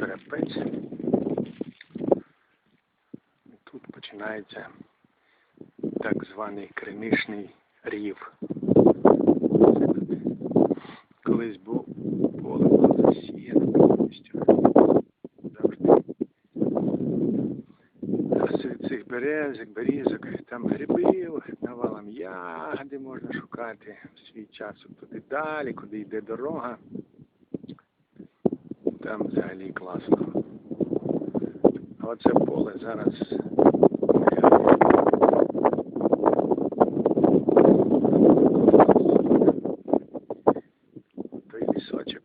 Карапець. Тут починається так званий кремішний рів. Колись був поле було засіяне повністю. Завжди Серед цих березок, берізок, там грибів, навалом ягоди можна шукати в свій час туди далі, куди йде дорога там взагалі класно. А оце поле зараз. Той лісочок.